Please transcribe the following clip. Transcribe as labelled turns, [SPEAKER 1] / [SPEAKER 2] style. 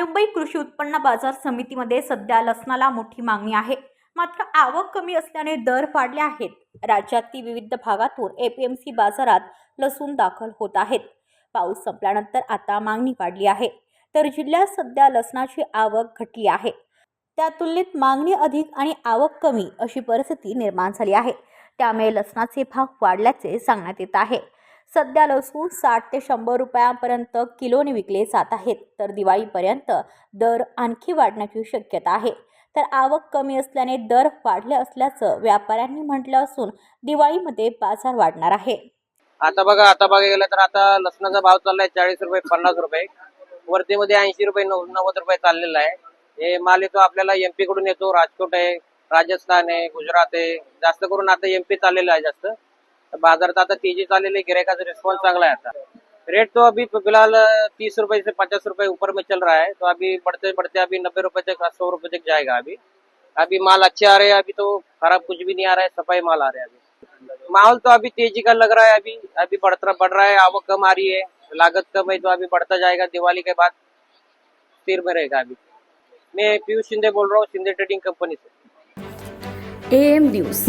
[SPEAKER 1] मुंबई कृषी उत्पन्न बाजार समितीमध्ये सध्या लसणाला मोठी मागणी आहे. मात्र आवक कमी असल्याने दर वाढले आहेत. राज्यातील विविध भागातून एपीएमसी बाजारात लसूण दाखल होत आहेत. पाऊस संपल्यानंतर आता मागणी वाढली आहे. तर जिल्ह्यात सध्या लसणाची आवक घटली आहे. त्या तुलनेत मागणी अधिक आणि आवक कमी अशी परिस्थिती निर्माण झाली आहे. त्यामुळे लसणाचे भाव वाढल्याचे सांगण्यात येत आहे. सध्या लसूण साठ ते शंभर रुपयांपर्यंत किलोने विकले जात आहेत. तर दिवाळीपर्यंत दर आणखी वाढण्याची शक्यता आहे. तर आवक कमी असल्याने दर वाढले असल्याचं व्यापाऱ्यांनी म्हटलं असून दिवाळीमध्ये बाजार वाढणार आहे.
[SPEAKER 2] आता बघा आता बघा गेलं तर आता लसणाचा भाव चाललाय चाळीस रुपये पन्नास रुपये. वरतीमध्ये ऐंशी रुपये नव्वद रुपये चाललेला आहे. हे माल येतो आपल्याला एमपी कडून येतो राजकोट आहे राजस्थान आहे गुजरात आहे. जास्त करून आता एमपी चाललेलं आहे जास्त. तर बाजारात आता तेज़ी चाललेली गिरायकाचा रिस्पॉन्स चांगला है आता. रेट तो अभी फ़िलहाल तीस रुपए से पचास रुपए ऊपर में चल रहा है. तो अभी बढ़ते बढ़ते अभी नब्बे रुपए तक सौ रुपए तक जाएगा अभी. अभी माल अच्छे आ रहे हैं, अभी तो खराब कुछ भी नहीं आ रहा है, सफ़ाई माल आ रहा है अभी। माहौल तो अभी तेज़ी का लग रहा है अभी अभी बढ़ता बढ़ रहा है, आवक कम आ रही है, लागत कम है तो अभी बढ़ता जाएगा, दिवाली के बाद स्थिर में रहेगा अभी। मैं पीयूष शिंदे बोल रहा हूँ, शिंदे ट्रेडिंग कंपनी से।
[SPEAKER 3] M news.